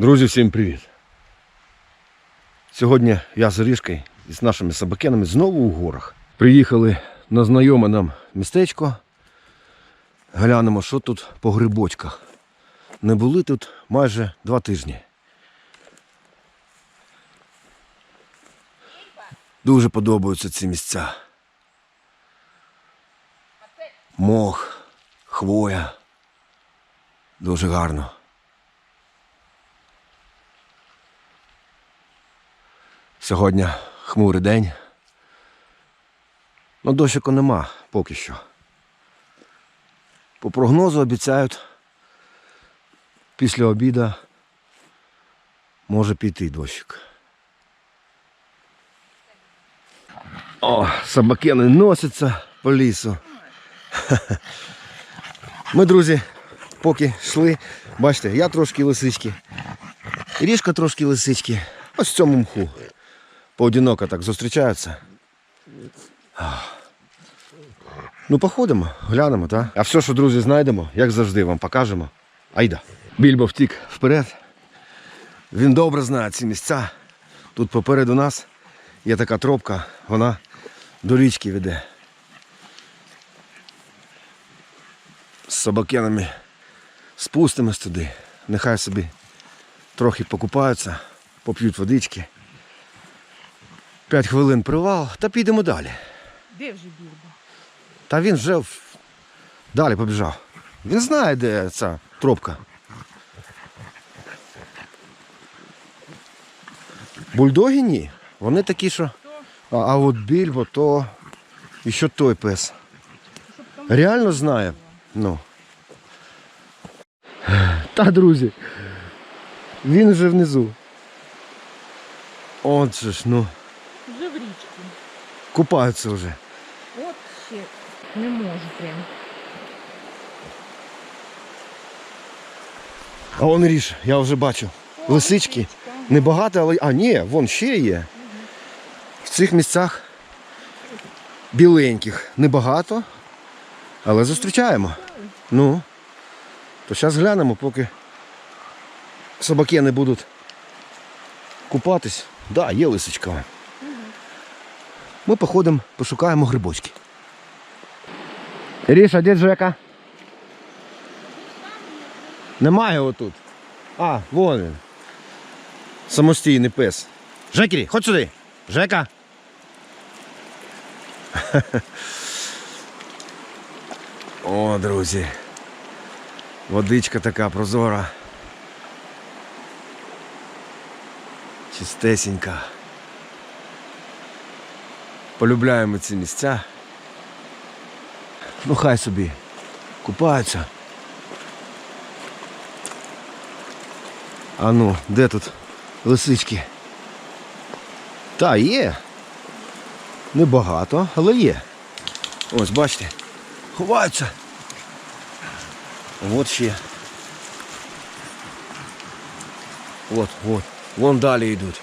Друзі, всім привіт! Сьогодні я з Орішкою і з нашими собакенами знову у горах. Приїхали на знайоме нам містечко. Глянемо, що тут по грибочках. Не були тут майже два тижні. Дуже подобаються ці місця. Мох, хвоя. Дуже гарно. Сьогодні хмурий день. Ну, дощику нема поки що. По прогнозу обіцяють, після обіду може піти дощик. О, собакени носяться по лісу. Ми, друзі, поки йшли, бачите, я трошки лисички, Ріжка трошки лисички. Ось в цьому мху поодиноко так зустрічаються. Ну, походимо, глянемо, так? А все, що, друзі, знайдемо, як завжди, вам покажемо. Айда. Більбо втік вперед. Він добре знає ці місця. Тут попереду нас є така тропка, вона до річки веде. З собакенами спустимось туди. Нехай собі трохи покупаються, поп'ють водички. П'ять хвилин привал, та підемо далі. Де вже Більбо? Та він вже в- далі побіжав. Він знає, де ця тропка. Бульдоги ні. Вони такі, що. А, а от більбо, то і що той пес. Реально знає. Ну. Та, друзі. Він вже внизу. От же ж, ну. Купаються вже. От ще не можу прям. А он ріж, я вже бачу. Лисички. Небагато, але. А, ні, вон ще є. В цих місцях біленьких небагато, але зустрічаємо. Ну. То зараз глянемо, поки собаки не будуть купатись. Так, да, є лисичка. Ми походимо, пошукаємо грибочки. Ріша, де Жека? Немає отут. А, вон він. Самостійний пес. Жекері, ходь сюди. Жека. О, друзі. Водичка така прозора. Чистесенька. Полюбляємо ці місця. Ну хай собі купаються. А ну, де тут лисички? Та є. Небагато, але є. Ось, бачите. Ховаються. От ще. От, от. Вон далі йдуть.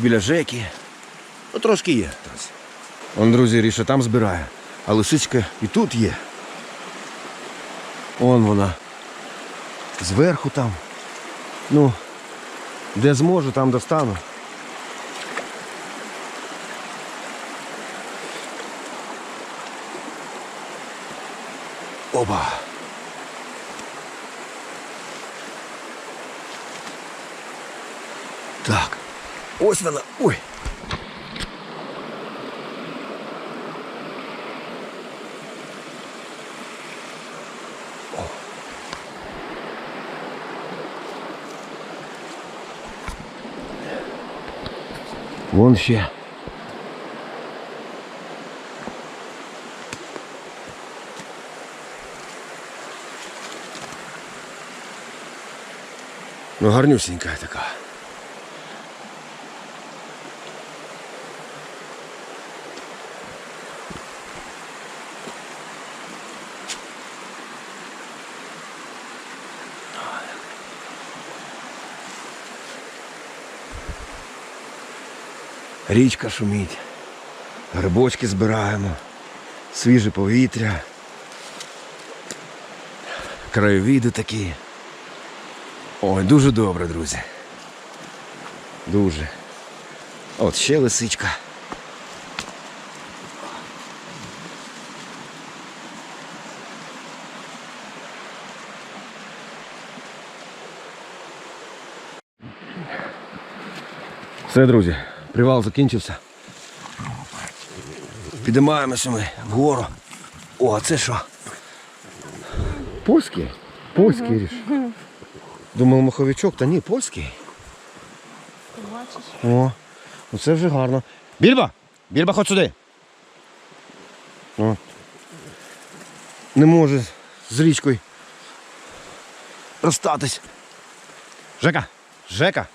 Біля Жеки. Ну, трошки є. Вон, друзі, Ріша там збирає. А лисичка і тут є. Он вона. Зверху там. Ну, де зможу, там достану. Оба. Так. Ось вона. Ой. Вон ще. Ну, гарнюсенька така. Річка шумить. Грибочки збираємо, свіже повітря. Краєвіди такі. Ой, дуже добре, друзі. Дуже. От ще лисичка. Все, друзі, привал закінчився. Підіймаємося ми вгору. О, а це що? Польський? Польський ріж. Думав маховичок, та ні, польський. О, ну це вже гарно. Більба! Більба, ходь сюди. О. Не може з річкою розстатись. Жека! Жека!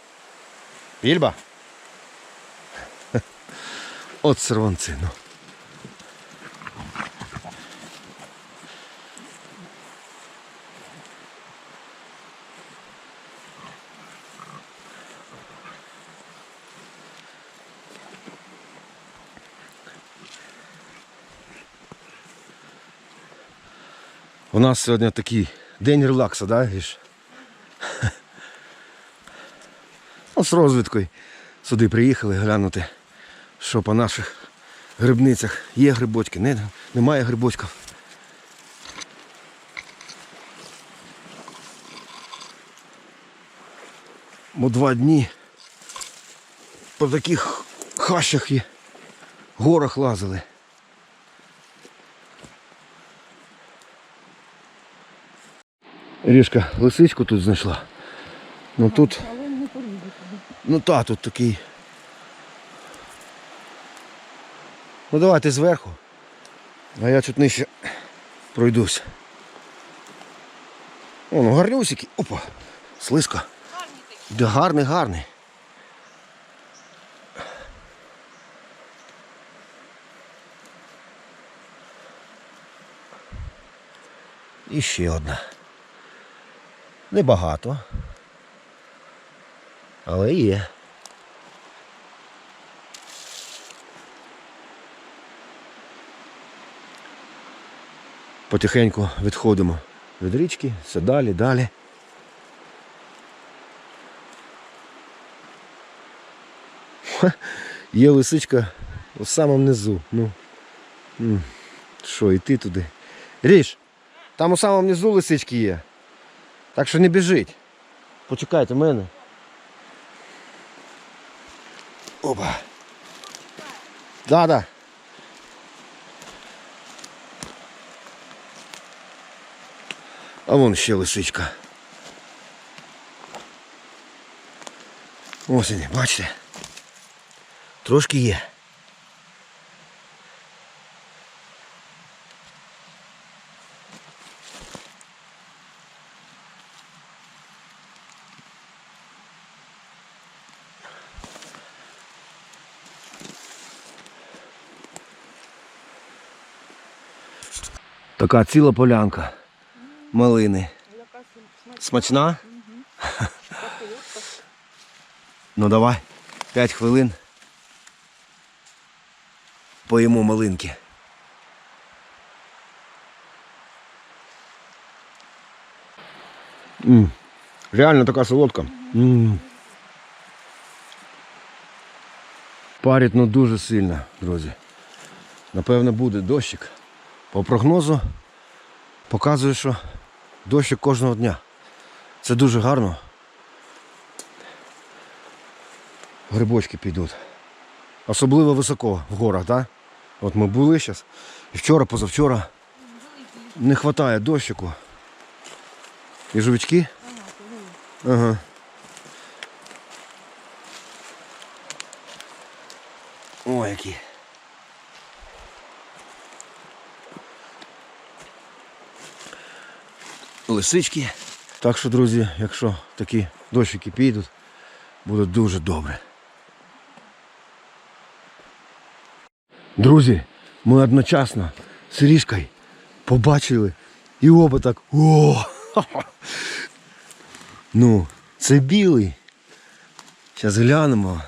Більба! От сорванці, ну. У нас сьогодні такий день релаксу, да, Гіш? Ну, з розвідкою сюди приїхали глянути, що по наших грибницях є грибочки, не, немає грибочків. Бо два дні по таких хащах і горах лазили. Ріжка лисичку тут знайшла. Ну тут, ну та, тут такий. Ну давайте зверху. А я чуть нижче пройдусь. О, ну гарнюсики. Опа, слизько. Да, гарний, гарний. І ще одна. Небагато. Але є. Потихеньку відходимо від річки, все далі, далі. Є лисичка у самому низу. Ну, що, йти туди? Ріж, там у самому низу лисички є. Так що не біжить. Почекайте мене. Опа. Да, А вон ще лисичка. Вони, бачите? Трошки є. Така ціла полянка малини. Смачна. Ну давай, 5 хвилин. Поїмо малинки. м Реально така солодка. м Парить ну дуже сильно, друзі. Напевно, буде дощик. По прогнозу показує, що дощик кожного дня. Це дуже гарно. Грибочки підуть. Особливо високо в горах, так? От ми були зараз. І вчора, позавчора не вистачає дощику. І жовички? Ага. Ага. Які. Лисички. Так що, друзі, якщо такі дощики підуть, буде дуже добре. Друзі, ми одночасно з Ріжкою побачили і оба так. О! Ну, це білий. Зараз глянемо.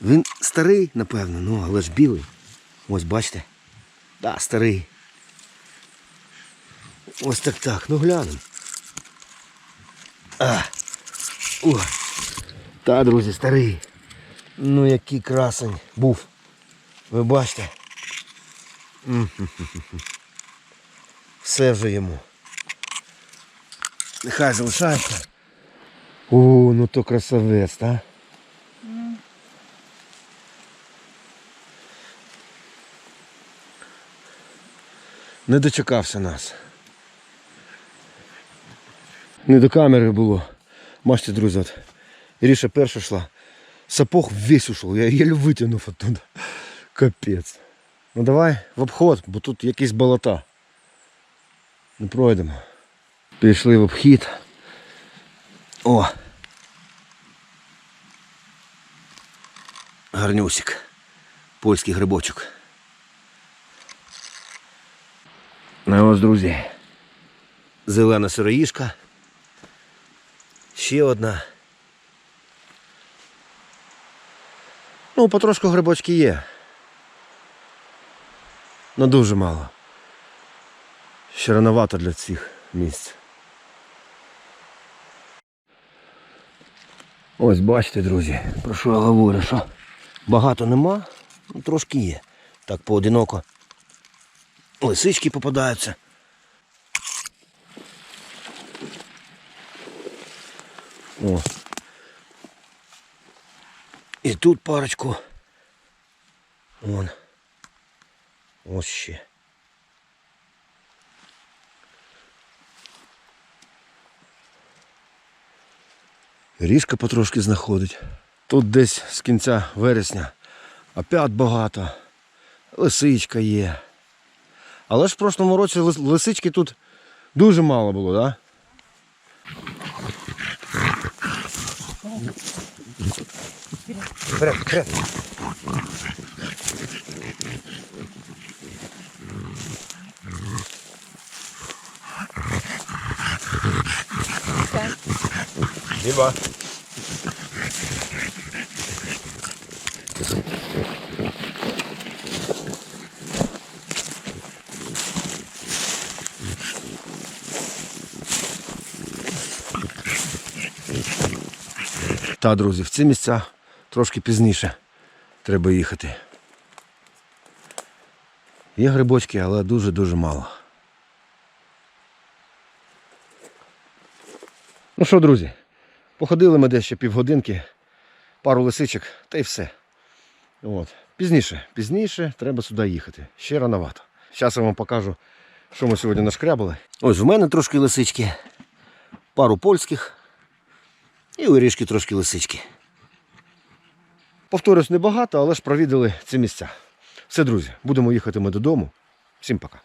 Він старий, напевно, ну, але ж білий. Ось бачите. Так, да, старий. Ось так так. Ну глянемо. А, О, та, друзі, старий. Ну який красень був. Ви бачите? Все вже йому. Нехай залишається. О, ну то красавець, так? Не дочекався нас. Не до камери було. Бачите, друзі, от. Іріша перша йшла. Сапог весь ушов, я еле витягнув оттуда. Капець. Ну давай в обход, бо тут якісь болота. Не пройдемо. Пішли в обхід. О! Гарнюсик. Польський грибочок. Ну ось, друзі. Зелена сироїшка. Ще одна. Ну, потрошку грибочки є. Ну дуже мало. Ще рановато для цих місць. Ось бачите, друзі, про що я говорю, що багато нема, ну, трошки є. Так поодиноко. Лисички попадаються. О. І тут парочку. Вон. Ось ще. Ріжка потрошки знаходить. Тут десь з кінця вересня опять багато. Лисичка є. Але ж в прошлому році лисички тут дуже мало було, так? Да? Вперед, вперед. Либо. Та, друзі, в ці місця трошки пізніше треба їхати. Є грибочки, але дуже-дуже мало. Ну що, друзі, походили ми десь ще півгодинки, пару лисичок та й все. От. Пізніше, пізніше треба сюди їхати. Ще рановато. Зараз я вам покажу, що ми сьогодні нашкрябали. Ось в мене трошки лисички, пару польських і у Ірішки трошки лисички. Повторюсь, небагато, але ж провідали ці місця. Все, друзі, будемо їхати ми додому. Всім пока.